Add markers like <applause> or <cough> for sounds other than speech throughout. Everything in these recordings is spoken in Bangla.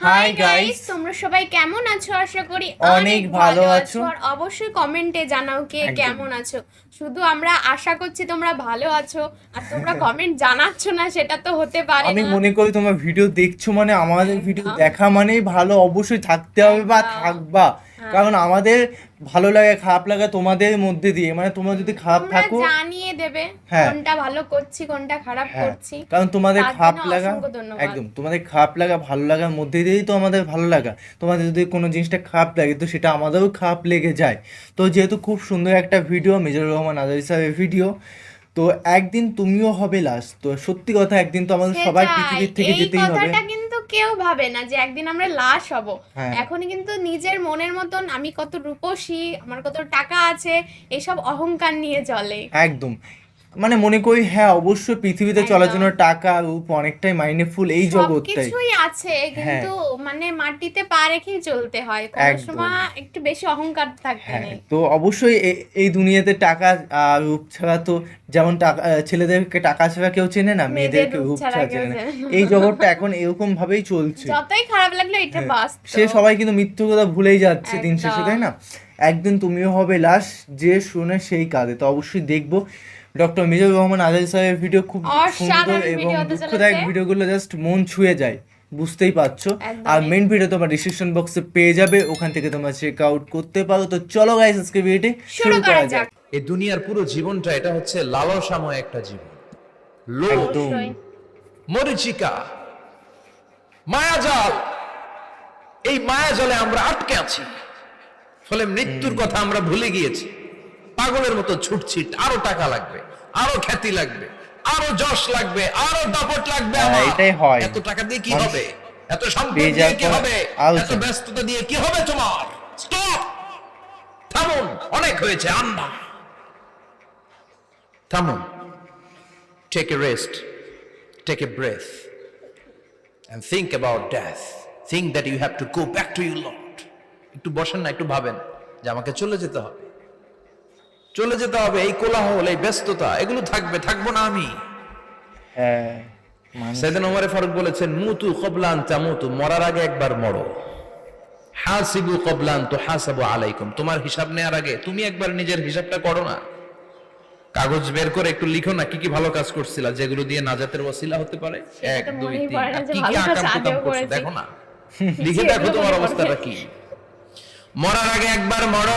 হাই গাইস তোমরা সবাই কেমন আছো? আশা করি অনেক ভালো আছো। আর অবশ্যই কমেন্টে জানাও কে কেমন আছো। শুধু আমরা আশা করছি তোমরা ভালো আছো। আর তোমরা <laughs> কমেন্ট জানাচ্ছ না সেটা তো হতে পারে আমি মনে করি তোমরা ভিডিও দেখছ মানে আমাদের ভিডিও দেখা মানেই ভালো। অবশ্যই থাকতে হবে বা একদম। থাকবা। হ্যাঁ। কারণ আমাদের ভালো লাগে খারাপ লাগা তোমাদের মধ্যে দিয়ে। মানে তোমরা যদি খারাপ থাকো জানিয়ে দেবে হ্যাঁ। কোনটা ভালো করছি কোনটা খারাপ হ্যাঁ। করছি। কারণ তোমাদের খারাপ লাগা একদম তোমাদের খারাপ লাগা ভালো লাগার মধ্যে দিয়েই তো আমাদের ভালো লাগা। তোমাদের যদি কোনো জিনিসটা খারাপ লাগে তো সেটা আমাদেরও খারাপ লেগে যায়। তো যেহেতু খুব সুন্দর একটা ভিডিও মেজর রহমান আজাদ সাহেবের ভিডিও তো একদিন তুমিও হবে লাস্ট তো সত্যি কথা একদিন তো আমাদের সবাই পৃথিবীর থেকে যেতেই হবে। কিন্তু কেউ ভাবে না যে একদিন আমরা লাশ হব। হ্যাঁ। এখনই কিন্তু নিজের মনের মতন আমি কত রূপসী আমার কত টাকা আছে এসব অহংকার নিয়ে চলে একদম। মানে মনে করি হ্যাঁ অবশ্যই পৃথিবীতে চলার জন্য টাকা রূপ অনেকটাই মাইনেফুল এই জগৎটাই। সবকিছুই আছে কিন্তু মানে মাটিতে পা রেখেই চলতে হয়। কোনো। সময় একটু বেশি অহংকার থাকতে হ্যাঁ নেই। তো অবশ্যই এই দুনিয়াতে টাকা আর রূপ ছাড়া তো যেমন টাকা ছেলেদেরকে টাকা ছাড়া কেউ চেনে না মেয়েদের মেয়েদেরকে রূপ ছাড়া চেনে না। এই জগৎটা এখন এরকম ভাবেই চলছে। যতই খারাপ লাগল এটা হ্যাঁ, বাস্তব। সে সবাই কিন্তু মৃত্যুর কথা ভুলেই যাচ্ছে দিন শেষে তাই না? একদিন তুমিও হবে লাশ যে শুনে সেই কাঁদে। তো অবশ্যই দেখব। ডক্টর মিজানুর রহমান আজাদ সাহেবের ভিডিও খুব সুন্দর এবং দুঃখদায়ক ভিডিওগুলো জাস্ট মন ছুঁয়ে যায় বুঝতেই পারছ। আর মেন ভিডিও তোমার ডিসক্রিপশন বক্সে পেয়ে যাবে ওখান থেকে তোমরা চেক আউট করতে পারো। তো চলো গাইস আজকে ভিডিওটি শুরু করা যাক। এই দুনিয়ার পুরো জীবনটা এটা হচ্ছে লালসাময় একটা জীবন। লোভ। মরিচিকা মায়াজাল। এই মায়াজালে আমরা আটকে আছি। ফলে মৃত্যুর কথা আমরা ভুলে গিয়েছি। পাগলের মতো ছুটছি আরও টাকা লাগবে আরও খ্যাতি লাগবে আরও যশ লাগবে আরও দাপট লাগবে হ্যাঁ, আমার। এটাই হয়। এত টাকা দিয়ে কি হবে এত সম্পদ দিয়ে কি হবে এত ব্যস্ততা দিয়ে কি হবে তোমার স্টপ থামুন অনেক হয়েছে আন্না থামুন take a rest take a breath and think about death. Think that you have to go back to your Lord. একটু বসেন না একটু ভাবেন যে আমাকে চলে যেতে হবে চলে যেতে হবে এই কোলাহল এই ব্যস্ততা এগুলো থাকবে থাকব না আমি। হ্যাঁ সেদিন ওমরে ফারুক বলেছেন মুতু কবলান তামুতু মরার আগে একবার মরো। হাসিবু কবলান তো হাসাবু আলাইকুম তোমার হিসাব নেওয়ার আগে তুমি একবার নিজের হিসাবটা করো না। কাগজ বের করে একটু লিখো না কি কি ভালো কাজ করছিলা যেগুলো দিয়ে নাজাতের ওসিলা হতে পারে? এক দুই তিন কি কি আকাম কুকাম করছ দেখো না। <laughs> লিখে দেখো তোমার অবস্থাটা কি। মরার আগে একবার মরো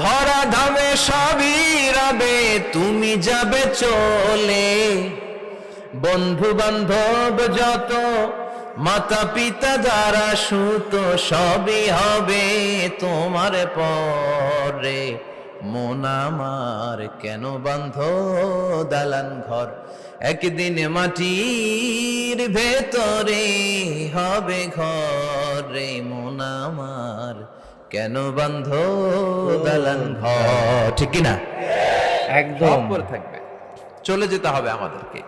ধরা ধামে সবই রবে, তুমি যাবে চলে। বন্ধু বান্ধব যত মাতা পিতা যারা সুত, সবই হবে তোমার পরে। মন আমার কেন বান্ধ দালান ঘর? একদিন মাটির ভেতরে হবে ঘর মন আমার। কেন বান্ধ দালান ঘর? ঠিক কিনা? একদম। থাকবে। চলে যেতে হবে আমাদেরকে।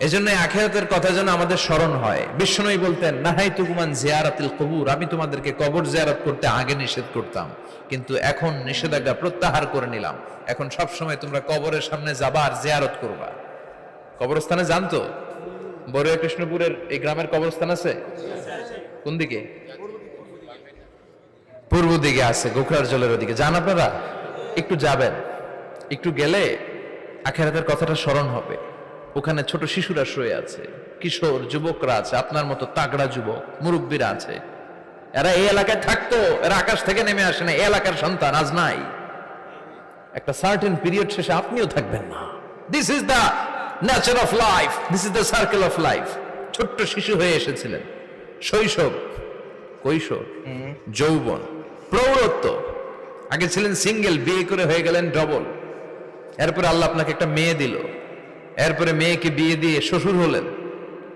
এজন্য আখেরাতের কথা যেন আমাদের স্মরণ হয়। বিষ্ণুই বলতেন নাহাই তুকুমান জিয়ারাতিল কবুর। আমি তোমাদেরকে কবর জিয়ারত করতে আগে নিষেধ করতাম কিন্তু এখন নিষেধাজ্ঞা প্রত্যাহার করে নিলাম। এখন সব সময় তোমরা কবরের সামনে যাবা আর জিয়ারত করবা। কবরস্থানে জানতো বড়ুয়া কৃষ্ণপুরের এই গ্রামের কবরস্থান আছে? কোন দিকে? পূর্ব দিকে আছে, গোখরার জলের ওদিকে। যান আপনারা? একটু যাবেন। একটু গেলে আখেরাতের কথাটা স্মরণ হবে। ওখানে ছোট শিশুরা শুয়ে আছে, কিশোর, যুবকরা আছে, আপনার মতো তাগড়া যুবক, মুরব্বীরা আছে। এরা এই এলাকায় থাকতো, এরা আকাশ থেকে নেমে আসে না এই এলাকার সন্তান আজ নাই। একটা সার্টেন পিরিয়ড শেষে আপনিও থাকবেন না। This is the nature of life this is the circle of life ছোট্ট শিশু হয়ে এসেছিলেন। শৈশব কৈশোর যৌবন প্রৌঢ়ত্ব। আগে ছিলেন সিঙ্গেল বিয়ে করে হয়ে গেলেন ডবল এরপরে আল্লাহ আপনাকে একটা মেয়ে দিল। এরপরে মেয়েকে বিয়ে দিয়ে শ্বশুর হলেন।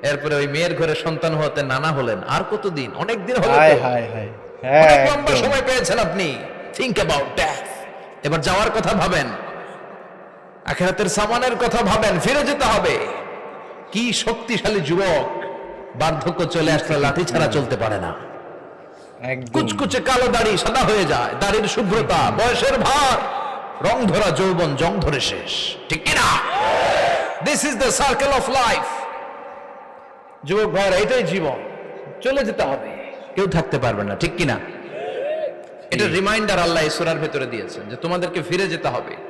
এরপরে ওই মেয়ের ঘরে সন্তান হতে নানা হলেন। আর কতদিন? অনেক দিন হলো অনেক লম্বা। সময় পেয়েছেন আপনি। থিঙ্ক অ্যাবাউট দ্যাট এবার যাওয়ার কথা ভাবেন। আখেরাতের সামানের কথা ভাবেন ফিরে যেতে হবে। কি শক্তিশালী যুবক বার্ধক্য চলে আসলে লাঠি ছাড়া চলতে পারে না। কুচকুচে কালো দাড়ি সাদা হয়ে যায় দাড়ির শুভ্রতা বয়সের ভার রং ধরা যৌবন জং ধরে শেষ। ঠিক কিনা? This is the circle of life যুবক ভাইয়ের এটাই জীবন। চলে যেতে হবে। কেউ থাকতে পারবে না ঠিক কিনা? এটা রিমাইন্ডার আল্লাহ ইসুরার ভেতরে দিয়েছেন যে তোমাদেরকে ফিরে যেতে হবে।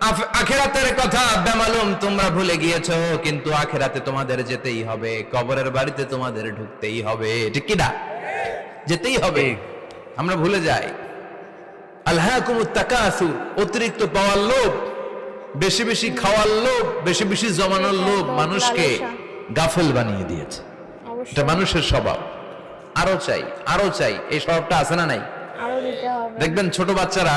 আখেরাতের কথা বেমালুম তোমরা ভুলে গিয়েছো কিন্তু আখেরাতে তোমাদের যেতেই হবে কবরের বাড়িতে তোমাদের ঢুকতেই হবে। ঠিক কি না? যেতেই হবে। আমরা ভুলে যাই। অতিরিক্ত পাওয়ার লোভ বেশি বেশি খাওয়ার লোভ বেশি বেশি জমানোর লোভ মানুষকে গাফেল বানিয়ে দিয়েছে। এটা মানুষের স্বভাব। আরও চাই আরও চাই এই স্বভাবটা আছে না নাই? দেখবেন ছোট বাচ্চারা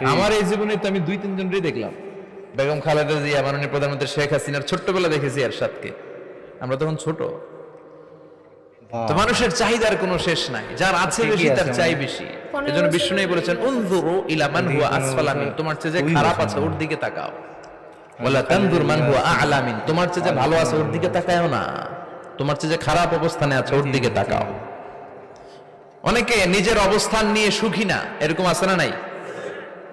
আমার এই জীবনে তো আমি দুই তিনজনই দেখলাম। বেগম খালেদা জিয়া মাননীয় প্রধানমন্ত্রী শেখ হাসিনার ছোট্টবেলা দেখেছি এরশাদকে। আমরা তখন ছোট। তো মানুষের চাহিদার কোনো শেষ নাই। যার আছে বেশি তার চাই মানে। বেশি। এজন্য বিষ্ণু বলেছেন উনজুরু ইলা মান হুয়া আসফালা মিন। তোমার চেয়ে যে খারাপ আছে ওর দিকে তাকাও। বলা তানদুর মান হুয়া আ'লা মিন। তোমার চেয়ে যে ভালো আছে ওর দিকে তাকাও না। তোমার চেয়ে যে খারাপ অবস্থানে আছে ওর দিকে তাকাও। অনেকে নিজের অবস্থান নিয়ে সুখী না এরকম আছে না নাই?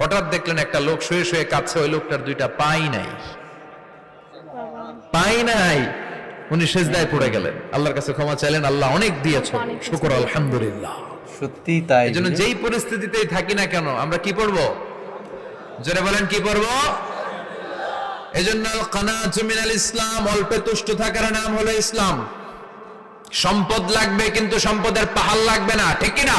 হঠাৎ দেখলেন একটা লোক শুয়ে শুয়ে কাছে ওই লোকটার দুইটা পাই নাই। পাই নাই। উনি সেজদায় পড়ে গেলেন। আল্লাহর কাছে ক্ষমা চাইলেন আল্লাহ অনেক দিয়েছ শুকর আলহামদুলিল্লাহ। সত্যি তাই। এই জন্য যেই পরিস্থিতিতেই থাকি না কেন আমরা কি পড়ব? জোরে বলেন কি পড়ব? এই জন্য কানাতু মিনাল ইসলাম অল্পে তুষ্ট থাকার নাম হলো ইসলাম। সম্পদ লাগবে কিন্তু সম্পদের পাহাড় লাগবে না ঠিক কি না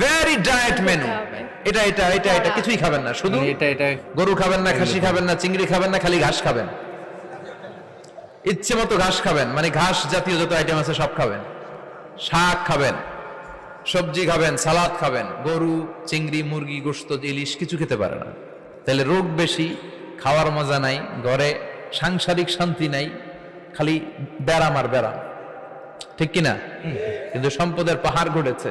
ভেরি ডায়েট মেনু এটা এটা এটা এটা কিছুই খাবেন না। শুধু মানে এটা এটা গরু খাবেন না খাসি খাবেন না চিংড়ি খাবেন না খালি ঘাস খাবেন। ইচ্ছে মতো ঘাস খাবেন। মানে ঘাস জাতীয় যত আইটেম আছে সব খাবেন। শাক খাবেন সবজি খাবেন সালাদ খাবেন। গরু চিংড়ি মুরগি গোস্ত ইলিশ কিছু খেতে পারে না। তাহলে রোগ বেশি খাওয়ার মজা নাই ঘরে সাংসারিক শান্তি নাই খালি ব্যারাম আর ব্যারাম। ঠিক কিনা? কিন্তু সম্পদের পাহাড় ঘটেছে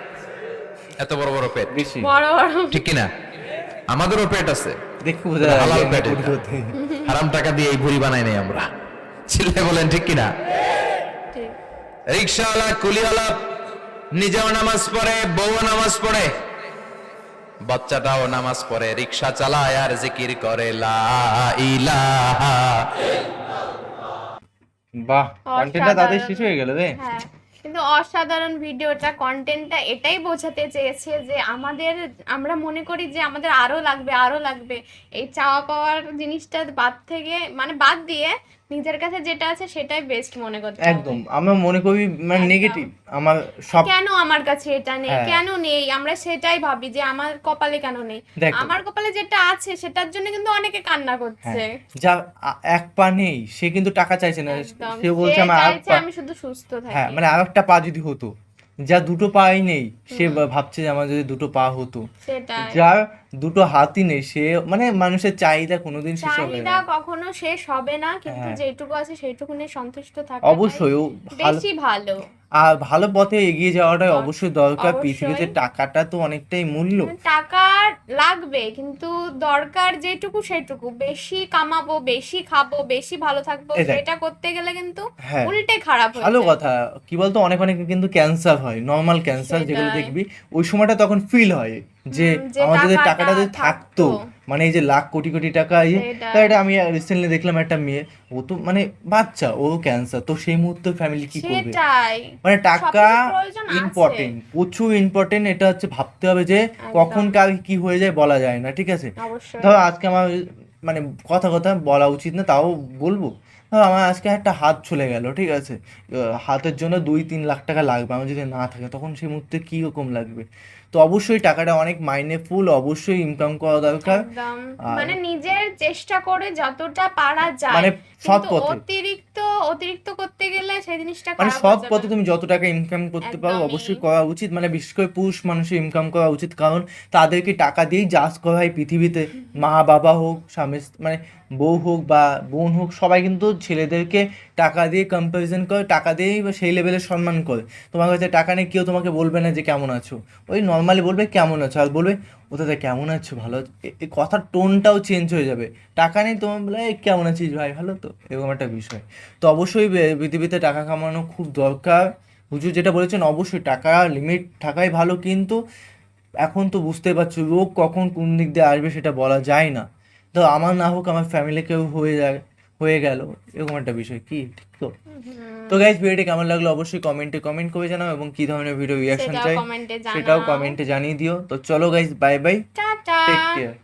এত বড় বড় পেট? বড় বড় ঠিক কিনা? আমাদেরও পেট আছে। হালাল পেট। হারাম টাকা দিয়ে এই ভুড়ি বানাই নাই আমরা। ছিলে বলেন ঠিক কিনা? রিক্সাওয়ালা কুলিওয়ালা নিজেও নামাজ পড়ে বউ নামাজ পড়ে। বাচ্চাটাও নামাজ পড়ে রিক্সা চালায় আর জিকির করে লা ইলাহা বাহ কন্টেন্টটা তাদের অসাধারণ। শেষ হয়ে গেল রে। হ্যাঁ। কিন্তু অসাধারণ ভিডিওটা কন্টেন্টটা এটাই বোঝাতে চেয়েছে যে আমাদের, আমরা মনে করি যে আমাদের আরও লাগবে আরও লাগবে। এই চাওয়া পাওয়ার জিনিসটা বাদ থেকে মানে বাদ দিয়ে নিজের কাছে যেটা আছে সেটাই বেস্ট মনে করতে একদম আমরা মনে করি মানে নেগেটিভ আমার সব কেন আমার কাছে এটা নেই? হ্যাঁ। কেন নেই? আমরা সেটাই ভাবি যে আমার কপালে কেন নেই? আমার কপালে যেটা আছে সেটার জন্য কিন্তু অনেকে কান্না করছে। হ্যাঁ যা এক পা নেই সে কিন্তু টাকা চাইছে না। সে বলছে আমার আমি শুধু সুস্থ হ্যাঁ থাকি মানে আরেকটা পা যদি হতো যা দুটো পাই নেই সে ভাবছে যে আমার যদি দুটো পা হতো। যার দুটো হাতই নেই সে মানে মানুষের চাহিদা কোনোদিন শেষ হবে না। কখনো শেষ হবে না কিন্তু হ্যাঁ। যেটুকু আছে সেইটুকু নিয়ে সন্তুষ্ট থাকা অবশ্যই বেশি ভালো। আর ভালো পথে এগিয়ে যাওয়াটাই অবশ্যই দরকার। পৃথিবীতে টাকাটা তো অনেকটাই মূল্য। টাকা লাগবে কিন্তু দরকার যেটুকু সেটুকু। বেশি কামাবো বেশি খাব বেশি ভালো থাকব। সেটা করতে গেলে কিন্তু হ্যাঁ। উল্টে খারাপ হয়ে ভালো। কথা। কি বলতো? অনেক অনেক কিন্তু ক্যান্সার হয় নর্মাল ক্যান্সার যেগুলো দেখবি ওই সময়টা তখন ফিল হয় যে আমাদের টাকাটা টাকাটা যদি থাকতো। মানে এই যে লাখ কোটি কোটি টাকা এই সেটাই। এটা আমি রিসেন্টলি দেখলাম একটা মেয়ে ও তো মানে বাচ্চা ও ক্যান্সার তো সেই মুহূর্তে ফ্যামিলি কি করবে? মানে টাকা। ইম্পর্টেন্ট প্রচুর ইম্পর্টেন্ট এটা হচ্ছে ভাবতে হবে যে কখন কার কি হয়ে যায় বলা যায় না ঠিক আছে? ধরো আজকে আমার মানে কথা কথা বলা উচিত না তাও বলব। ধরো আমার আজকে একটা হাত চলে গেল ঠিক আছে? হাতের জন্য দুই তিন লাখ টাকা লাগবে আমার যদি না থাকে তখন সেই মুহূর্তে কি রকম লাগবে? তো অবশ্যই টাকাটা অনেক মাইনে ফুল অবশ্যই ইনকাম করা দরকার। মানে নিজের চেষ্টা করে যতটা পারা যায়। মানে সৎ পথে। অতিরিক্ত অতিরিক্ত করতে গেলে সেই জিনিসটা মানে হয়ে পথে তুমি যত টাকা ইনকাম করতে পারো অবশ্যই করা উচিত। মানে বিশেষ করে পুরুষ মানুষের ইনকাম করা উচিত। কারণ তাদেরকে টাকা দিয়েই জাজ করা হয় পৃথিবীতে। মা বাবা হোক স্বামী মানে বউ হোক বা বোন হোক সবাই কিন্তু ছেলেদেরকে টাকা দিয়ে কম্পারিজন করে টাকা দিয়েই সেই লেভেলে সম্মান করে। তোমার কাছে টাকা নেই কেউ তোমাকে বলবে না যে কেমন আছো? ওই নর্মালি বলবে কেমন আছো? আর বলবে ও দাদা কেমন আছো? ভালো এই কথার টোনটাও চেঞ্জ হয়ে যাবে। টাকা নেই তোমার বলে কেমন আছিস ভাই? ভালো তো? এরকম একটা বিষয়। তো অবশ্যই বে- পৃথিবীতে টাকা কামানো খুব দরকার। হুজুর যেটা বলেছেন অবশ্যই টাকা লিমিট থাকাই ভালো কিন্তু এখন তো বুঝতে পারছ রোগ কখন কোন দিক দিয়ে আসবে সেটা বলা যায় না। তো আমার না হোক আমার ফ্যামিলি কেউ হয়ে যায় হয়ে গেল এরকম একটা বিষয় কি? ঠিক তো? তো গাইজ ভিডিওটি কেমন লাগল অবশ্যই কমেন্টে কমেন্ট করে জানাও এবং কি ধরনের ভিডিও রিয়াকশন চাই সেটাও কমেন্টে জানিয়ে দিও। তো চলো guys bye bye take care